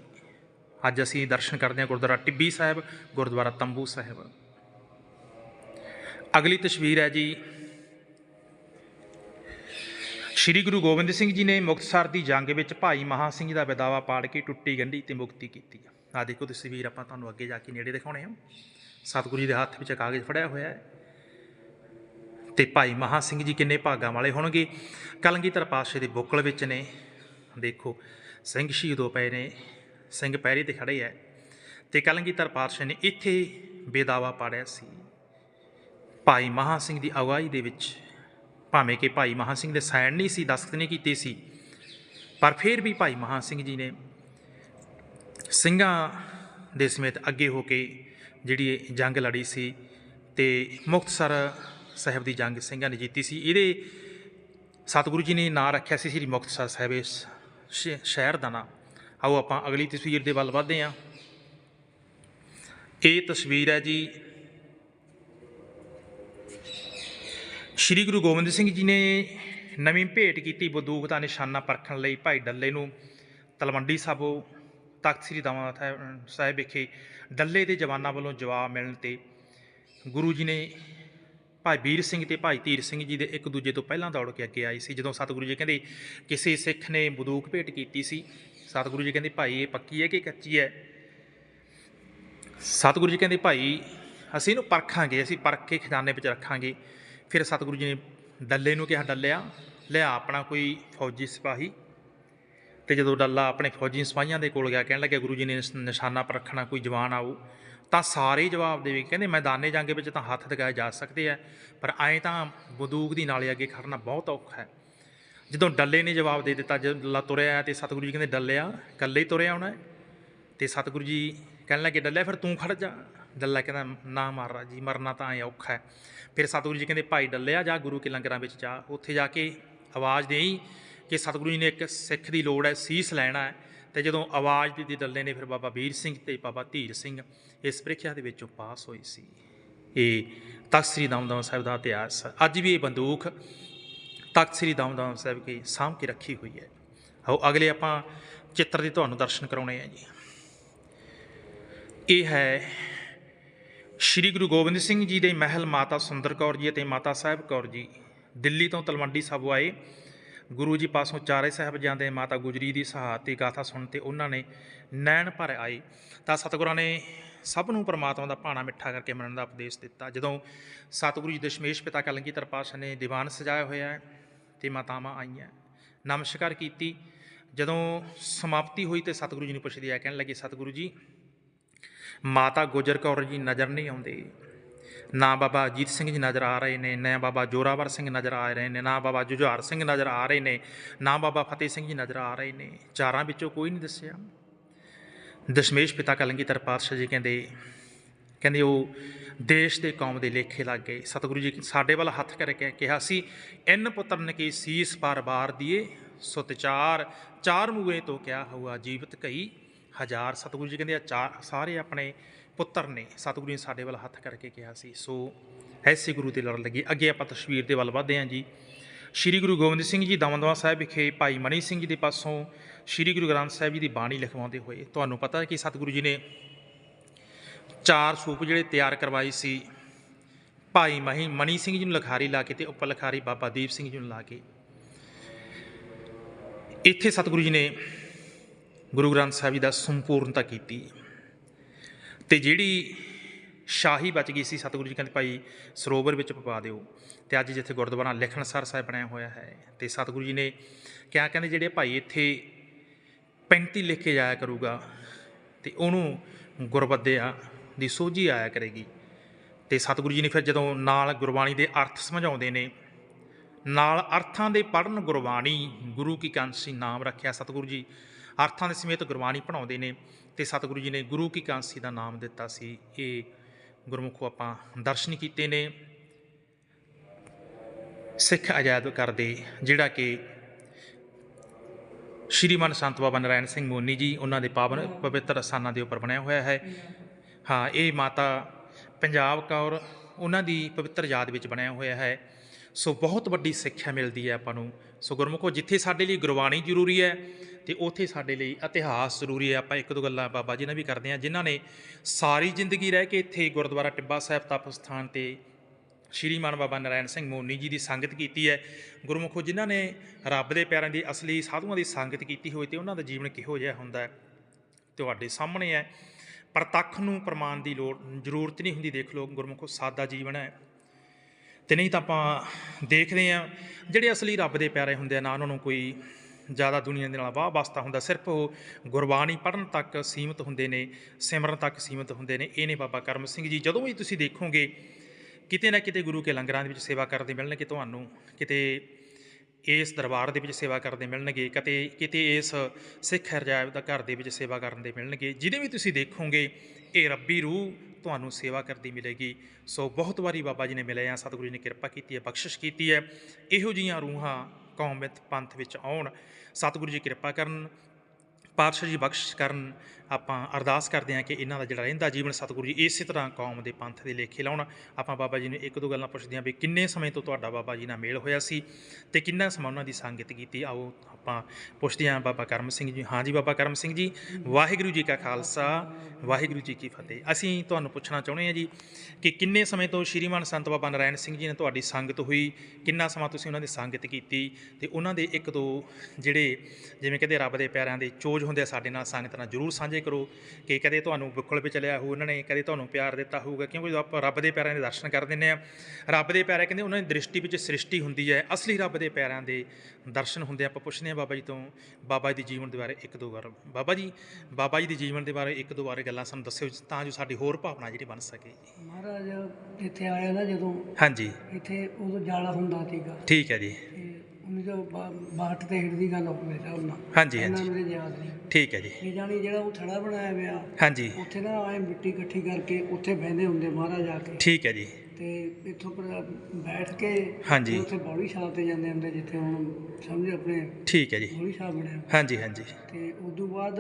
ਅੱਜ ਅਸੀਂ ਦਰਸ਼ਨ ਕਰਦੇ ਹਾਂ ਗੁਰਦੁਆਰਾ ਟਿੱਬੀ ਸਾਹਿਬ, ਗੁਰਦੁਆਰਾ ਤੰਬੂ ਸਾਹਿਬ। ਅਗਲੀ ਤਸਵੀਰ ਹੈ ਜੀ ਸ਼੍ਰੀ ਗੁਰੂ ਗੋਬਿੰਦ ਸਿੰਘ ਜੀ ਨੇ ਮੁਕਤਸਰ ਦੀ ਜੰਗ ਵਿੱਚ ਭਾਈ ਮਹਾ ਸਿੰਘ ਦਾ ਵਿਦਾਵਾ ਪਾੜ ਕੇ ਟੁੱਟੀ ਗੰਢੀ ਤੇ ਮੁਕਤੀ ਕੀਤੀ ਆ। ਦੇਖੋ ਤਸਵੀਰ ਆਪਾਂ ਤੁਹਾਨੂੰ ਅੱਗੇ ਜਾ ਕੇ ਨੇੜੇ ਦਿਖਾਉਣੇ ਆ। ਸਤਿਗੁਰੂ ਜੀ ਦੇ ਹੱਥ ਵਿੱਚ ਕਾਗਜ਼ ਫੜਿਆ ਹੋਇਆ ਹੈ। ਤੇ ਭਾਈ ਮਹਾ ਸਿੰਘ ਜੀ ਕਿੰਨੇ ਭਾਗਾਂ ਵਾਲੇ ਹੋਣਗੇ? ਕਲਗੀਧਰ ਪਾਤਸ਼ਾਹ ਦੇ ਬੁੱਕਲ ਵਿੱਚ ਨੇ। ਦੇਖੋ, ਸਿੰਘ ਸ਼ਹੀਦ ਹੋ ਪਏ ਨੇ। ਸਿੰਘ ਪੈਰੀ ਤੇ ਖੜੇ ਐ ਤੇ ਕਲਗੀਧਰ ਪਾਤਸ਼ਾਹ ਨੇ ਇੱਥੇ ਬੇਦਾਵਾ ਪਾੜਿਆ ਸੀ। ਭਾਈ ਮਹਾ ਸਿੰਘ ਦੀ ਅਗਵਾਈ ਦੇ ਵਿੱਚ ਭਾਵੇਂ ਕਿ ਭਾਈ ਮਹਾ ਸਿੰਘ ਦੇ ਸਾਈਨ ਨਹੀਂ ਸੀ ਦਸਤਖਤ ਨਹੀਂ ਕੀਤੇ ਸੀ, ਪਰ ਫਿਰ ਵੀ ਭਾਈ ਮਹਾ ਸਿੰਘ ਜੀ ਨੇ ਸਿੰਘਾਂ ਦੇ ਸਮੇਤ ਅੱਗੇ ਹੋ ਕੇ ਜਿਹੜੀ ਜੰਗ ਲੜੀ ਸੀ ਤੇ ਮੁਕਤਸਰ ਸਾਹਿਬ ਦੀ ਜੰਗ ਸਿੰਘਾਂ ਨੇ ਜਿੱਤੀ ਸੀ। ਇਹਦੇ ਸਤਿਗੁਰੂ ਜੀ ਨੇ ਨਾਂ ਰੱਖਿਆ ਸੀ ਸ੍ਰੀ ਮੁਕਤਸਰ ਸਾਹਿਬ ਇਸ ਸ਼ਹਿਰ ਦਾ ਨਾਂ। ਆਓ ਆਪਾਂ ਅਗਲੀ ਤਸਵੀਰ ਦੇ ਵੱਲ ਵਧਦੇ ਹਾਂ। ਇਹ ਤਸਵੀਰ ਹੈ ਜੀ ਸ਼੍ਰੀ ਗੁਰੂ ਗੋਬਿੰਦ ਸਿੰਘ ਜੀ ਨੇ ਨਵੀਂ ਭੇਟ ਕੀਤੀ ਬੰਦੂਕ ਦਾ ਨਿਸ਼ਾਨਾ ਪਰਖਣ ਲਈ ਭਾਈ ਡੱਲੇ ਨੂੰ, ਤਲਵੰਡੀ ਸਾਬੋ ਤਖਤ ਸ੍ਰੀ ਦਮਾ ਸਾਹਿਬ ਵਿਖੇ ਡੱਲੇ ਦੇ ਜਵਾਨਾਂ ਵੱਲੋਂ ਜਵਾਬ ਮਿਲਣ ਤੇ ਗੁਰੂ ਜੀ ਨੇ ਭਾਈ ਵੀਰ ਸਿੰਘ ਤੇ ਭਾਈ ਧੀਰ ਸਿੰਘ ਜੀ ਦੇ ਇੱਕ ਦੂਜੇ ਤੋਂ ਪਹਿਲਾਂ ਦੌੜ ਕੇ ਅੱਗੇ ਆਏ ਸੀ, ਜਦੋਂ ਸਤਿਗੁਰੂ ਜੀ ਕਹਿੰਦੇ ਕਿਸੇ ਸਿੱਖ ਨੇ ਬੰਦੂਕ ਭੇਟ ਕੀਤੀ ਸੀ, ਸਤਿਗੁਰੂ ਜੀ ਕਹਿੰਦੇ ਭਾਈ ਇਹ ਪੱਕੀ ਹੈ ਕਿ ਕੱਚੀ ਹੈ? ਸਤਿਗੁਰੂ ਜੀ ਕਹਿੰਦੇ ਭਾਈ ਅਸੀਂ ਇਹਨੂੰ ਪਰਖਾਂਗੇ, ਅਸੀਂ ਪਰਖ ਕੇ ਖਜ਼ਾਨੇ ਵਿੱਚ ਰੱਖਾਂਗੇ। ਫਿਰ ਸਤਿਗੁਰੂ ਜੀ ਨੇ ਡੱਲੇ ਨੂੰ ਕਿਹਾ, ਡੱਲਿਆ, ਲਿਆ ਆਪਣਾ ਕੋਈ ਫੌਜੀ ਸਿਪਾਹੀ। ਤੇ ਜਦੋਂ ਡੱਲਾ ਆਪਣੇ ਫੌਜੀ ਸਿਪਾਹੀਆਂ ਦੇ ਕੋਲ ਗਿਆ, ਕਹਿਣ ਲੱਗਾ ਗੁਰੂ ਜੀ ਨੇ ਨਿਸ਼- ਨਿਸ਼ਾਨਾ ਪਰ ਰੱਖਣਾ, ਕੋਈ ਜਵਾਨ ਆਊ ਤਾਂ ਸਾਰੇ ਹੀ ਜਵਾਬ ਦੇਵੇ ਕਹਿੰਦੇ, ਮੈਦਾਨੇ ਜੰਗ ਵਿੱਚ ਤਾਂ ਹੱਥ ਦਿਖਾਏ ਜਾ ਸਕਦੇ ਆ ਪਰ ਐਂ ਤਾਂ ਬੰਦੂਕ ਦੀ ਨਾਲੇ ਅੱਗੇ ਖੜਨਾ ਬਹੁਤ ਔਖਾ ਹੈ ਜਦੋਂ ਡੱਲੇ ਨੇ ਜਵਾਬ ਦੇ ਦਿੱਤਾ, ਜਦੋਂ ਡੱਲਾ ਤੁਰਿਆ ਤੇ ਸਤਿਗੁਰੂ ਜੀ ਕਹਿੰਦੇ, ਡੱਲਿਆ, ਇਕੱਲੇ ਹੀ ਤੁਰਿਆ ਆਉਣਾ ਹੈ ਤੇ ਸਤਿਗੁਰੂ ਜੀ ਕਹਿਣ ਲੱਗੇ, ਡੱਲਿਆ, ਫਿਰ ਤੂੰ ਖੜ ਜਾ। ਡੱਲਾ ਕਹਿੰਦਾ, ਨਾ ਮਹਾਰਾਜ ਜੀ ਮਰਨਾ ਤਾਂ ਐ ਔਖਾ ਹੈ। ਫਿਰ ਸਤਿਗੁਰੂ ਜੀ ਕਹਿੰਦੇ, ਭਾਈ ਡੱਲਿਆ ਜਾ, ਗੁਰੂ ਕੇ ਲੰਗਰਾਂ ਵਿੱਚ ਜਾ। ਉੱਥੇ ਜਾ ਕੇ ਆਵਾਜ਼ ਦੇਈ ਕਿ ਸਤਿਗੁਰੂ ਜੀ ਨੇ ਇੱਕ ਸਿੱਖ ਦੀ ਲੋੜ ਹੈ, ਸੀਸ ਲੈਣਾ ਹੈ। ਤੇ ਜਦੋਂ ਆਵਾਜ਼ ਦਿੱਤੀ ਡੱਲੇ ਨੇ ਫਿਰ ਬਾਬਾ ਵੀਰ ਸਿੰਘ ਤੇ ਬਾਬਾ ਧੀਰ ਸਿੰਘ ਇਸ ਪ੍ਰੀਖਿਆ ਦੇ ਵਿੱਚੋਂ ਪਾਸ ਹੋਈ ਸੀ। ਇਹ ਤਖਤ ਸ੍ਰੀ ਦਮਦਮਾ ਸਾਹਿਬ ਦਾ ਇਤਿਹਾਸ ਅੱਜ ਵੀ ਇਹ ਬੰਦੂਕ ਤਖਤ ਸ੍ਰੀ ਦਮਦਮਾ ਸਾਹਿਬ ਕੀ ਸਾਂਭ ਕੇ ਰੱਖੀ ਹੋਈ ਹੈ। ਆਓ, ਅਗਲੇ ਆਪਾਂ ਚਿੱਤਰ ਦੇ ਤੁਹਾਨੂੰ ਦਰਸ਼ਨ ਕਰਾਉਣੇ ਆ ਜੀ। ਇਹ ਹੈ ਸ਼੍ਰੀ ਗੁਰੂ ਗੋਬਿੰਦ ਸਿੰਘ ਜੀ ਦੇ ਮਹਿਲ ਮਾਤਾ ਸੁੰਦਰ ਕੌਰ ਜੀ ਅਤੇ ਮਾਤਾ ਸਾਹਿਬ ਕੌਰ ਜੀ, ਦਿੱਲੀ ਤੋਂ ਤਲਵੰਡੀ ਸਾਬੋ ਆਏ। ਗੁਰੂ ਜੀ ਪਾਸੋਂ ਚਾਰੇ ਸਾਹਿਬਜ਼ਾਦੇ ਮਾਤਾ ਗੁਜਰੀ ਦੀ ਸ਼ਹਾਦਤ ਦੀ ਗਾਥਾ ਸੁਣ ਤੇ ਉਹਨਾਂ ਨੇ ਨੈਣ ਭਰ ਆਏ। ਤਾਂ ਸਤਿਗੁਰਾਂ ਨੇ ਸਭ ਨੂੰ ਪਰਮਾਤਮਾ ਦਾ ਭਾਣਾ ਮਿੱਠਾ ਕਰਕੇ ਮੰਨਣ ਦਾ ਉਪਦੇਸ਼ ਦਿੱਤਾ। ਜਦੋਂ ਸਤਿਗੁਰੂ ਜੀ ਦਸ਼ਮੇਸ਼ ਪਿਤਾ ਕਲਗੀਧਰ ਤਰਪਾਸ਼ ਨੇ ਦੀਵਾਨ ਸਜਾਇਆ ਹੋਇਆ ਹੈ ਤੇ ਮਾਤਾਵਾਂ ਆਈਆਂ। ਨਮਸਕਾਰ ਕੀਤੀ। ਜਦੋਂ ਸਮਾਪਤੀ ਹੋਈ ਤੇ ਸਤਿਗੁਰੂ ਜੀ ਨੂੰ ਪੁੱਛਦੇ ਆ, ਕਹਿਣ ਲੱਗੇ, ਸਤਿਗੁਰੂ ਜੀ ਮਾਤਾ ਗੁਜਰ ਕੌਰ ਜੀ ਨਜ਼ਰ ਨਹੀਂ ਆਉਂਦੇ। ਨਾ ਬਾਬਾ ਅਜੀਤ ਸਿੰਘ ਜੀ ਨਜ਼ਰ ਆ ਰਹੇ ਨੇ, ਨਾ ਬਾਬਾ ਜੋਰਾਵਰ ਸਿੰਘ ਨਜ਼ਰ ਆ ਰਹੇ ਨੇ, ਨਾ ਬਾਬਾ ਜੁਝਾਰ ਸਿੰਘ ਨਜ਼ਰ ਆ ਰਹੇ ਨੇ, ਨਾ ਬਾਬਾ ਫਤਿਹ ਸਿੰਘ ਜੀ ਨਜ਼ਰ ਆ ਰਹੇ ਨੇ। ਚਾਰਾਂ ਵਿੱਚੋਂ ਕੋਈ ਨਹੀਂ ਦੱਸਿਆ। ਦਸ਼ਮੇਸ਼ ਪਿਤਾ ਕਲੰਗੀਧਰ ਪਾਤਸ਼ਾਹ ਜੀ ਕਹਿੰਦੇ ਕਹਿੰਦੇ ਉਹ ਦੇਸ਼ ਦੇ ਕੌਮ ਦੇ ਲੇਖੇ ਲੱਗ ਗਏ। ਸਤਿਗੁਰੂ ਜੀ ਸਾਡੇ ਵੱਲ ਹੱਥ ਕਰਕੇ ਕਿਹਾ ਸੀ ਇਨ ਪੁੱਤਰਨ ਕੀ ਸੀਸ ਪਰ ਬਾਰ ਦੀਏ? ਸੁਤ ਚਾਰ ਮੂਏ ਤੋਂ ਕਿਆ ਹੁਆ ਜੀਵਤ ਕਈ ਹਜ਼ਾਰ ਸਤਿਗੁਰੂ ਜੀ ਕਹਿੰਦੇ ਆ, ਚਾਰ ਸਾਰੇ ਆਪਣੇ ਪੁੱਤਰ ਨੇ ਸਤਿਗੁਰੂ ਜੀ ਸਾਡੇ ਵੱਲ ਹੱਥ ਕਰਕੇ ਕਿਹਾ ਸੀ। ਸੋ ਐਸੇ ਗੁਰੂ ਤੇ ਲੜ ਲੱਗੀ। ਅੱਗੇ ਆਪਾਂ ਤਸਵੀਰ ਦੇ ਵੱਲ ਵਧਦੇ ਹਾਂ ਜੀ। ਸ਼੍ਰੀ ਗੁਰੂ ਗੋਬਿੰਦ ਸਿੰਘ ਜੀ ਦਮਦਮਾ ਸਾਹਿਬ ਵਿਖੇ ਭਾਈ ਮਨੀ ਸਿੰਘ ਜੀ ਦੇ ਪਾਸੋਂ ਸ਼੍ਰੀ ਗੁਰੂ ਗ੍ਰੰਥ ਸਾਹਿਬ ਜੀ ਦੀ ਬਾਣੀ ਲਿਖਵਾਉਂਦੇ ਹੋਏ ਤੁਹਾਨੂੰ ਪਤਾ ਹੈ ਕਿ ਸਤਿਗੁਰੂ ਜੀ ਨੇ ਚਾਰ ਸੂਪ ਜਿਹੜੇ ਤਿਆਰ ਕਰਵਾਏ ਸੀ। ਭਾਈ ਮਹੀ ਮਨੀ ਸਿੰਘ ਜੀ ਨੂੰ ਲਖਾਰੀ ਲਾ ਕੇ ਤੇ ਉੱਪਰ ਲਖਾਰੀ ਬਾਬਾ ਦੀਪ ਸਿੰਘ ਜੀ ਨੂੰ ਲਾ ਕੇ। ਇੱਥੇ ਸਤਿਗੁਰੂ ਜੀ ਨੇ ਗੁਰੂ ਗ੍ਰੰਥ ਸਾਹਿਬ ਜੀ ਦਾ ਸੰਪੂਰਨਤਾ ਕੀਤੀ। ਤੇ ਜਿਹੜੀ ਸ਼ਾਹੀ ਬਚ ਗਈ ਸੀ, ਸਤਿਗੁਰੂ ਜੀ ਕਹਿੰਦੇ ਭਾਈ ਸਰੋਵਰ ਵਿੱਚ ਪਵਾ ਦਿਓ। ਤੇ ਅੱਜ ਜਿੱਥੇ ਗੁਰਦੁਆਰਾ ਲਿਖਣਸਰ ਸਾਹਿਬ ਬਣਿਆ ਹੋਇਆ ਹੈ, ਤੇ ਸਤਿਗੁਰੂ ਜੀ ਨੇ ਕਿਹਾ ਕਹਿੰਦੇ, ਜਿਹੜੇ ਭਾਈ ਇੱਥੇ 35 ਲਿਖ ਕੇ ਜਾਇਆ ਕਰੂਗਾ, ਤੇ ਉਹਨੂੰ ਗੁਰਬੱਦਿਆ ਦੀ ਸੋਝੀ ਆਇਆ ਕਰੇਗੀ। ਤੇ ਸਤਿਗੁਰੂ ਜੀ ਨੇ ਫਿਰ ਜਦੋਂ ਨਾਲ ਗੁਰਬਾਣੀ ਦੇ ਅਰਥ ਸਮਝਾਉਂਦੇ ਨੇ, ਨਾਲ ਅਰਥਾਂ ਦੇ ਪੜਨ ਗੁਰਬਾਣੀ, ਗੁਰੂ ਕੀ ਕਾਂਸੀ ਨਾਮ ਰੱਖਿਆ ਸਤਿਗੁਰੂ ਜੀ। ਅਰਥਾਂ ਦੇ ਸਮੇਤ ਗੁਰਬਾਣੀ ਪੜਾਉਂਦੇ ਨੇ ਤੇ ਸਤਿਗੁਰੂ ਜੀ ਨੇ ਗੁਰੂ ਕੀ ਕਾਂਸੀ ਦਾ ਨਾਮ ਦਿੱਤਾ ਸੀ। ਇਹ ਗੁਰਮੁਖੋ ਆਪਾਂ ਦਰਸ਼ਨ ਕੀਤੇ ਨੇ। ਸਿੱਖ ਆਜ਼ਾਦ ਕਰਦੇ, ਜਿਹੜਾ ਕਿ ਸ਼੍ਰੀਮਾਨ ਸੰਤ ਬਾਬਾ ਨਰਾਇਣ ਸਿੰਘ ਮੋਨੀ ਜੀ, ਉਹਨਾਂ ਦੇ ਪਾਵਨ ਪਵਿੱਤਰ ਅਸਥਾਨਾਂ ਦੇ ਉੱਪਰ ਬਣਿਆ ਹੋਇਆ ਹੈ। ਹਾਂ, ਇਹ ਮਾਤਾ ਪੰਜਾਬ ਕੌਰ ਉਹਨਾਂ ਦੀ ਪਵਿੱਤਰ ਯਾਦ ਵਿੱਚ ਬਣਿਆ ਹੋਇਆ ਹੈ। ਸੋ ਬਹੁਤ ਵੱਡੀ ਸਿੱਖਿਆ ਮਿਲਦੀ ਹੈ ਆਪਾਂ ਨੂੰ। ਸੋ ਗੁਰਮੁਖੋ, ਜਿੱਥੇ ਸਾਡੇ ਲਈ ਗੁਰਬਾਣੀ ਜ਼ਰੂਰੀ ਹੈ ਤੇ ਉੱਥੇ ਸਾਡੇ ਲਈ ਇਤਿਹਾਸ ਜ਼ਰੂਰੀ ਹੈ। ਆਪਾਂ ਇੱਕ ਦੋ ਗੱਲਾਂ ਬਾਬਾ ਜੀ ਨਾਲ ਵੀ ਕਰਦੇ ਹਾਂ। ਜਿਨ੍ਹਾਂ ਨੇ ਸਾਰੀ ਜ਼ਿੰਦਗੀ ਰਹਿ ਕੇ ਇੱਥੇ ਗੁਰਦੁਆਰਾ ਟਿੱਬਾ ਸਾਹਿਬ ਤਪ ਸਥਾਨ ਤੇ ਸ਼੍ਰੀਮਾਨ ਬਾਬਾ ਨਰਾਇਣ ਸਿੰਘ ਮੋਨੀ ਜੀ ਦੀ ਸੰਗਤ ਕੀਤੀ ਹੈ। ਗੁਰਮੁਖੋ, ਜਿਨ੍ਹਾਂ ਨੇ ਰੱਬ ਦੇ ਪਿਆਰਿਆਂ ਦੀ ਅਸਲੀ ਸਾਧੂਆਂ ਦੀ ਸੰਗਤ ਕੀਤੀ ਹੋਵੇ ਤੇ ਉਹਨਾਂ ਦਾ ਜੀਵਨ ਕਿਹੋ ਜਿਹਾ ਹੁੰਦਾ ਹੈ, ਤੁਹਾਡੇ ਸਾਹਮਣੇ ਹੈ। ਪ੍ਰਤੱਖ ਨੂੰ ਪ੍ਰਮਾਣ ਦੀ ਲੋੜ ਜ਼ਰੂਰਤ ਨਹੀਂ ਹੁੰਦੀ, ਦੇਖ ਲਓ ਗੁਰਮੁਖੋ, ਸਾਦਾ ਜੀਵਨ ਹੈ। ਤੇ ਨਹੀਂ ਤਾਂ ਆਪਾਂ ਦੇਖਦੇ ਹਾਂ, ਜਿਹੜੇ ਅਸਲੀ ਰੱਬ ਦੇ ਪਿਆਰੇ ਹੁੰਦੇ ਆ, ਨਾ ਉਹਨਾਂ ਨੂੰ ਕੋਈ ਜ਼ਿਆਦਾ ਦੁਨੀਆ ਦੇ ਨਾਲ ਵਾਹ ਵਾਸਤਾ ਹੁੰਦਾ। ਸਿਰਫ ਉਹ ਗੁਰਬਾਣੀ ਪੜ੍ਹਨ ਤੱਕ ਸੀਮਿਤ ਹੁੰਦੇ ਨੇ, ਸਿਮਰਨ ਤੱਕ ਸੀਮਿਤ ਹੁੰਦੇ ਨੇ, ਇਹ ਨੇ ਬਾਬਾ ਕਰਮ ਸਿੰਘ ਜੀ। ਜਦੋਂ ਵੀ ਤੁਸੀਂ ਦੇਖੋਗੇ, ਕਿਤੇ ਨਾ ਕਿਤੇ ਗੁਰੂ ਕੇ ਲੰਗਰਾਂ ਦੇ ਵਿੱਚ ਸੇਵਾ ਕਰਦੇ ਮਿਲਣਗੇ ਤੁਹਾਨੂੰ, ਕਿਤੇ ਇਸ ਦਰਬਾਰ ਦੇ ਵਿੱਚ ਸੇਵਾ ਕਰਦੇ ਮਿਲਣਗੇ, ਕਿਤੇ ਕਿਤੇ ਇਸ ਸਿੱਖ ਹਰਜਾਇਬ ਦਾ ਘਰ ਦੇ ਵਿੱਚ ਸੇਵਾ ਕਰਨ ਦੇ ਮਿਲਣਗੇ। ਜਿਹਦੇ ਵੀ ਤੁਸੀਂ ਦੇਖੋਗੇ, ਇਹ ਰੱਬੀ ਰੂਹ ਤੁਹਾਨੂੰ ਸੇਵਾ ਕਰਦੀ ਮਿਲੇਗੀ। ਸੋ ਬਹੁਤ ਵਾਰੀ ਬਾਬਾ ਜੀ ਨੇ ਮਿਲੇ ਆ, ਸਤਿਗੁਰੂ ਜੀ ਨੇ ਕਿਰਪਾ ਕੀਤੀ ਹੈ, ਬਖਸ਼ਿਸ਼ ਕੀਤੀ ਹੈ। ਇਹੋ ਜੀਆਂ ਰੂਹਾਂ ਕੌਮ ਵਿੱਚ ਪੰਥ ਵਿੱਚ ਆਉਣ। ਸਤਿਗੁਰੂ ਜੀ ਕਿਰਪਾ ਕਰਨ ਪਾਤਸ਼ਾਹ ਜੀ ਬਖਸ਼ਿਸ਼ ਕਰਨ ਆਪਾਂ ਅਰਦਾਸ ਕਰਦੇ ਹਾਂ ਕਿ ਇਹਨਾਂ ਦਾ ਜਿਹੜਾ ਰਹਿੰਦਾ ਜੀਵਨ ਸਤਿਗੁਰੂ ਜੀ, ਇਸੇ ਤਰ੍ਹਾਂ ਕੌਮ ਦੇ ਪੰਥ ਦੇ ਲੇਖੇ ਲਾਉਣ। ਆਪਾਂ ਬਾਬਾ ਜੀ ਨੂੰ ਇੱਕ ਦੋ ਗੱਲਾਂ ਪੁੱਛਦੇ ਹਾਂ ਵੀ ਕਿੰਨੇ ਸਮੇਂ ਤੋਂ ਤੁਹਾਡਾ ਬਾਬਾ ਜੀ ਨਾਲ ਮੇਲ ਹੋਇਆ ਸੀ ਤੇ ਕਿੰਨਾ ਸਮਾਂ ਉਹਨਾਂ ਦੀ ਸੰਗਤ ਕੀਤੀ? ਆਓ ਆਪਾਂ ਪੁੱਛਦੇ ਹਾਂ ਬਾਬਾ ਕਰਮ ਸਿੰਘ ਜੀ ਹਾਂ ਜੀ ਬਾਬਾ ਕਰਮ ਸਿੰਘ ਜੀ, ਵਾਹਿਗੁਰੂ ਜੀ ਕਾ ਖਾਲਸਾ, ਵਾਹਿਗੁਰੂ ਜੀ ਕੀ ਫਤਿਹ। ਅਸੀਂ ਤੁਹਾਨੂੰ ਪੁੱਛਣਾ ਚਾਹੁੰਦੇ ਹਾਂ ਜੀ ਕਿ ਕਿੰਨੇ ਸਮੇਂ ਤੋਂ ਸ਼੍ਰੀਮਾਨ ਸੰਤ ਬਾਬਾ ਨਰਾਇਣ ਸਿੰਘ ਜੀ ਨੇ ਤੁਹਾਡੀ ਸੰਗਤ ਹੋਈ? ਕਿੰਨਾ ਸਮਾਂ ਤੁਸੀਂ ਉਹਨਾਂ ਦੀ ਸੰਗਤ ਕੀਤੀ? ਤੇ ਉਹਨਾਂ ਦੇ ਇੱਕ ਦੋ ਜਿਹੜੇ ਜਿਵੇਂ ਕਹਿੰਦੇ ਰੱਬ ਦੇ ਪਿਆਰਿਆਂ ਦੇ ਚੋਜ ਹੁੰਦੇ ਆ, ਸਾਡੇ ਨਾਲ ਸੰਗਤ ਨਾਲ ਜਰੂਰ ਸਾਂਝੇ ਕਰੋ ਕਿ ਕਦੇ ਤੁਹਾਨੂੰ ਬੁੱਕਲ ਵਿੱਚ ਲਿਆ ਹੋ ਉਹਨਾਂ ਨੇ ਕਦੇ ਤੁਹਾਨੂੰ ਪਿਆਰ ਦਿੱਤਾ ਹੋਊਗਾ ਕਿਉਂਕਿ ਜਦੋਂ ਆਪਾਂ ਰੱਬ ਦੇ ਪਿਆਰਿਆਂ ਦੇ ਦਰਸ਼ਨ ਕਰ ਦਿੰਦੇ ਆ ਰੱਬ ਦੇ ਪਿਆਰੇ ਕਹਿੰਦੇ ਉਹਨਾਂ ਦੀ ਦ੍ਰਿਸ਼ਟੀ ਵਿੱਚ ਸ੍ਰਿਸ਼ਟੀ ਹੁੰਦੀ ਹੈ ਅਸਲੀ ਰੱਬ ਦੇ ਪਿਆਰਿਆਂ ਦੇ ਦਰਸ਼ਨ ਹੁੰਦੇ ਆਪਾਂ ਪੁੱਛਦੇ ਆ ਬਾਬਾ ਜੀ ਤੋਂ ਬਾਬਾ ਜੀ ਦੇ ਜੀਵਨ ਦੇ ਬਾਰੇ ਇੱਕ ਦੋ ਵਾਰ ਬਾਬਾ ਜੀ ਬਾਬਾ ਜੀ ਦੇ ਜੀਵਨ ਦੇ ਬਾਰੇ ਇੱਕ ਦੋ ਵਾਰ ਗੱਲਾਂ ਸਾਨੂੰ ਦੱਸਿਓ ਤਾਂ ਜੋ ਸਾਡੀ ਹੋਰ ਭਾਵਨਾ ਜਿਹੜੀ ਬਣ ਸਕੇ। ਜੀ ਮਹਾਰਾਜ ਇੱਥੇ ਆਇਆ ਨਾ ਜਦੋਂ ਹਾਂਜੀ। ਇੱਥੇ ਉਦੋਂ ਜਾਲਾ ਹੁੰਦਾ ਸੀਗਾ। ਠੀਕ ਹੈ ਜੀ। ਤੇ 1962 ਤੇ ਹਿੱਟ ਦੀ ਗੱਲ ਹੋ ਮੇਰੇ ਹਿਸਾਬ ਨਾਲ। ਹਾਂਜੀ ਹਾਂਜੀ। ਮੇਰੇ ਯਾਦ ਨਹੀਂ ਠੀਕ ਹੈ ਜੀ। ਇਹ ਜਾਣੀ ਜਿਹੜਾ ਉਹ ਥੜਾ ਬਣਾਇਆ ਹੋਇਆ ਹਾਂਜੀ। ਉੱਥੇ ਨਾ ਐ ਮਿੱਟੀ ਇਕੱਠੀ ਕਰਕੇ ਉੱਥੇ ਬਹਿੰਦੇ ਹੁੰਦੇ ਮਹਾਰਾਜ ਆ ਕੇ। ਠੀਕ ਹੈ ਜੀ। ਤੇ ਇੱਥੋਂ ਪਰ ਬੈਠ ਕੇ ਹਾਂਜੀ। ਤੇ ਉੱਥੇ ਬੌੜੀ ਸਾਹਿਬ ਤੇ ਜਾਂਦੇ ਹੁੰਦੇ ਜਿੱਥੇ ਹੁਣ ਸਮਝ ਆਪਣੇ ਠੀਕ ਹੈ ਜੀ। ਬੌੜੀ ਸਾਹਿਬ ਬਣਿਆ। ਹਾਂਜੀ ਹਾਂਜੀ। ਤੇ ਉਦੋਂ ਬਾਅਦ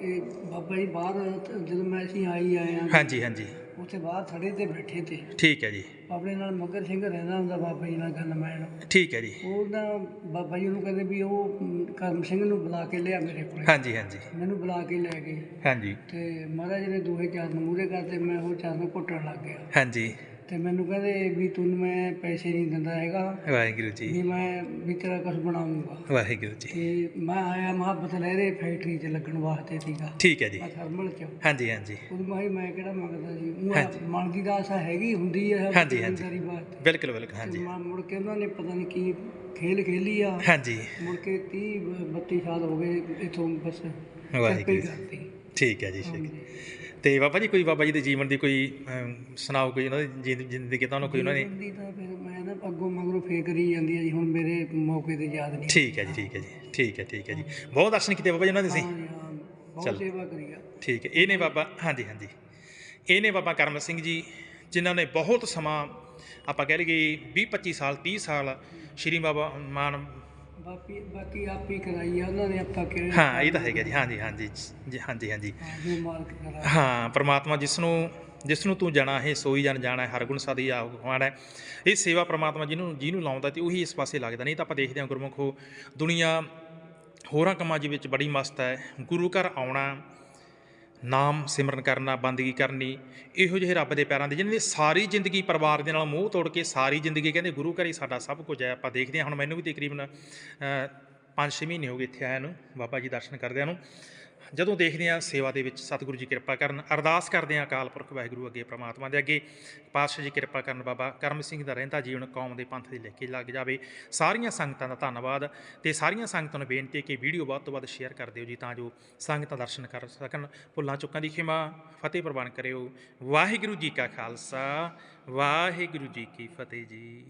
ਇਹ ਬਾਬਾ ਜੀ ਬਾਹਰ ਜਦੋਂ ਮੈਂ ਅਸੀਂ ਆਈ ਆਏ ਆ ਹਾਂਜੀ ਹਾਂਜੀ। ਉੱਥੇ ਬਾਹਰ ਥੜੇ ਤੇ ਬੈਠੇ ਤੇ। ਠੀਕ ਹੈ ਜੀ। ਆਪਣੇ ਨਾਲ ਮੱਗਰ ਸਿੰਘ ਰਹਿੰਦਾ ਹੁੰਦਾ ਬਾਬਾ ਜੀ ਨਾਲ ਗੱਲ ਮੈਂ। ਠੀਕ ਹੈ ਜੀ। ਉਹਦਾ ਬਾਬਾ ਜੀ ਨੂੰ ਕਹਿੰਦੇ ਵੀ ਉਹ ਕਰਮ ਸਿੰਘ ਨੂੰ ਬੁਲਾ ਕੇ ਲਿਆ ਮੇਰੇ ਕੋਲ। ਹਾਂਜੀ ਹਾਂਜੀ। ਮੈਨੂੰ ਬੁਲਾ ਕੇ ਲੈ ਗਏ। ਹਾਂਜੀ। ਤੇ ਮਹਾਰਾਜ ਨੇ ਦੋਹੇ ਚਰਨ ਮੂਹਰੇ ਕਰਦੇ ਮੈਂ ਉਹ ਚਰਨ ਘੁੱਟਣ ਲੱਗ ਗਿਆ। ਹਾਂਜੀ। ਤੇ ਮੈਨੂੰ ਕਹਿੰਦੇ ਵੀ ਤੁਹਾਨੂੰ ਮੈਂ ਪੈਸੇ ਨਹੀਂ ਦਿੰਦਾ ਹੈਗਾ। ਵਾਹਿਗੁਰੂ ਜੀ। ਵੀ ਮੈਂ ਵੀ ਤੇਰਾ ਕੁਝ ਬਣਾਉਂਗਾ। ਵਾਹਿਗੁਰੂ ਜੀ। ਤੇ ਮੈਂ ਆਇਆ ਮੁਹੱਬਤ ਲਹਿਰੇ ਫੈਕਟਰੀ 'ਚ ਲੱਗਣ ਵਾਸਤੇ ਸੀਗਾ। ਠੀਕ ਹੈ ਜੀ। ਆ ਥਰਮਲ 'ਚ। ਹਾਂਜੀ ਹਾਂਜੀ। ਉਦੋਂ ਮੈਂ ਕਿਹਾ ਮੈਂ ਕਿਹੜਾ ਮੰਗਦਾ ਜੀ? ਹਾਂਜੀ। ਉਹ ਮਨ ਦੀ ਤਾਂ ਆਸਾ ਹੈਗੀ ਹੁੰਦੀ ਹੈ ਹਾਂਜੀ, ਹਾਂਜੀ। ਬਿਲਕੁਲ ਬਿਲਕੁਲ। ਹਾਂਜੀ। ਮੈਂ ਮੁੜ ਕੇ ਉਹਨਾਂ ਨੇ ਪਤਾ ਨਹੀਂ ਕੀ ਖੇਲ ਖੇਲੀ ਆ। ਹਾਂਜੀ। ਮੁੜ ਕੇ 30 32 ਸਾਲ ਹੋ ਗਏ ਇਥੋਂ ਬਸ ਵਾਹਿਗੁਰੂ ਜੀ। ਕਰਤੀ। ਠੀਕ ਹੈ ਜੀ ਠੀਕ। ਹਾਂਜੀ। ਤੇ ਬਾਬਾ ਜੀ ਕੋਈ ਬਾਬਾ ਜੀ ਦੇ ਜੀਵਨ ਦੀ ਕੋਈ ਸੁਣਾਓ ਕੋਈ ਉਹਨਾਂ ਦੀ ਜ਼ਿੰਦ- ਜ਼ਿੰਦਗੀ ਤੁਹਾਨੂੰ ਕੋਈ ਉਹਨਾਂ ਨੇ? ਦੀ ਤਾਂ ਫਿਰ ਮੈਂ ਨਾ ਅੱਗੋਂ ਮਗਰੋਂ ਫੇਰ ਕਰੀ ਜਾਂਦੀ ਹੈ ਜੀ ਹੁਣ ਮੇਰੇ ਮੌਕੇ ਤੇ ਯਾਦ ਨਹੀਂ ਠੀਕ ਹੈ ਜੀ ਠੀਕ ਹੈ ਜੀ ਠੀਕ ਹੈ ਠੀਕ ਹੈ ਜੀ। ਬਹੁਤ ਦਰਸ਼ਨ ਕੀਤੇ ਬਾਬਾ ਜੀ ਉਹਨਾਂ ਦੇ ਸੀ? ਬਹੁਤ। ਸੇਵਾ ਕਰੀ ਆ। ਠੀਕ ਹੈ ਇਹ ਨੇ ਬਾਬਾ ਹਾਂਜੀ ਹਾਂਜੀ। ਇਹ ਨੇ ਬਾਬਾ ਕਰਮ ਸਿੰਘ ਜੀ ਜਿਨ੍ਹਾਂ ਨੇ ਬਹੁਤ ਸਮਾਂ ਆਪਾਂ ਕਹਿ ਲਈਏ 20 25 ਸਾਲ 30 ਸਾਲ ਸ਼੍ਰੀ ਬਾਬਾ ਮਾਨ ਬਾਕੀ ਬਾਕੀ ਆਪ ਹੀ ਕਰਾਈ ਆ ਉਹਨਾਂ ਨੇ ਆਪਾਂ ਕਿਹੜੇ ਹਾਂ ਇਹ ਤਾਂ ਹੈਗਾ ਜੀ ਹਾਂਜੀ ਹਾਂਜੀ ਜੀ ਹਾਂਜੀ ਹਾਂਜੀ ਹਾਂ, ਜੋ। ਮਾਲਕ ਕਰਾ ਹਾਂ ਪ੍ਰਮਾਤਮਾ ਜਿਸ ਨੂੰ ਜਿਸ ਨੂੰ ਤੂੰ ਜਾਣਾ ਹੈ ਸੋਈ ਜਨ ਜਾਣਾ ਹੈ ਹਰਗੁਣ ਸਾਦੀ ਆਹਵਾਨ ਹੈ। ਇਹ ਸੇਵਾ ਪ੍ਰਮਾਤਮਾ ਜਿਹਨੂੰ ਜਿਹਨੂੰ ਲਾਉਂਦਾ ਤੇ ਉਹੀ ਇਸ ਪਾਸੇ ਲੱਗਦਾ। ਨਹੀਂ ਤਾਂ ਆਪਾਂ ਦੇਖਦੇ ਹਾਂ ਗੁਰਮੁਖੋ ਦੁਨੀਆ ਹੋਰਾਂ ਕੰਮਾਂ ਦੇ ਵਿੱਚ ਬੜੀ ਮਸਤ ਹੈ। ਗੁਰੂ ਘਰ ਆਉਣਾ ਨਾਮ ਸਿਮਰਨ ਕਰਨਾ, ਬੰਦਗੀ ਕਰਨੀ, ਇਹੋ ਜਿਹੇ ਰੱਬ ਦੇ ਪੈਰਾਂ ਦੇ ਜਿਹਨਾਂ ਦੀ ਸਾਰੀ ਜ਼ਿੰਦਗੀ ਪਰਿਵਾਰ ਦੇ ਨਾਲ ਮੋਹ ਤੋੜ ਕੇ ਸਾਰੀ ਜ਼ਿੰਦਗੀ ਕਹਿੰਦੇ ਗੁਰੂ ਘਰ ਹੀ ਸਾਡਾ ਸਭ ਕੁਝ ਹੈ। ਆਪਾਂ ਦੇਖਦੇ ਹਾਂ, ਹੁਣ ਮੈਨੂੰ ਵੀ ਤਕਰੀਬਨ 5-6 ਮਹੀਨੇ ਹੋ ਗਏ ਇੱਥੇ ਆਇਆ ਨੂੰ, ਬਾਬਾ ਜੀ ਦਰਸ਼ਨ ਕਰਦਿਆਂ ਨੂੰ। ਜਦੋਂ ਦੇਖਦੇ ਹਾਂ ਸੇਵਾ ਦੇ ਵਿੱਚ ਸਤਿਗੁਰੂ ਜੀ ਕਿਰਪਾ ਕਰਨ, ਅਰਦਾਸ ਕਰਦੇ ਹਾਂ ਅਕਾਲ ਪੁਰਖ ਵਾਹਿਗੁਰੂ ਅੱਗੇ ਪ੍ਰਮਾਤਮਾ ਦੇ ਅੱਗੇ, ਪਾਤਸ਼ਾਹ ਜੀ ਕਿਰਪਾ ਕਰਨ ਬਾਬਾ ਕਰਮ ਸਿੰਘ ਦਾ ਰਹਿੰਦਾ ਜੀਵਨ ਕੌਮ ਦੇ ਪੰਥ ਦੀ ਲੈ ਕੇ ਲੱਗ ਜਾਵੇ। ਸਾਰੀਆਂ ਸੰਗਤਾਂ ਦਾ ਧੰਨਵਾਦ ਤੇ ਸਾਰੀਆਂ ਸੰਗਤਾਂ ਨੂੰ ਬੇਨਤੀ ਹੈ ਕਿ ਵੀਡੀਓ ਵੱਧ ਤੋਂ ਵੱਧ ਸ਼ੇਅਰ ਕਰ ਦਿਓ ਜੀ ਤਾਂ ਜੋ ਸੰਗਤਾਂ ਦਰਸ਼ਨ ਕਰ ਸਕਣ। ਭੁੱਲਾਂ ਚੁੱਕਾਂ ਦੀ ਖਿਮਾ, ਫਤਿਹ ਪ੍ਰਵਾਨ ਕਰਿਓ। ਵਾਹਿਗੁਰੂ ਜੀ ਕਾ ਖਾਲਸਾ, ਵਾਹਿਗੁਰੂ ਜੀ ਕੀ ਫਤਿਹ ਜੀ।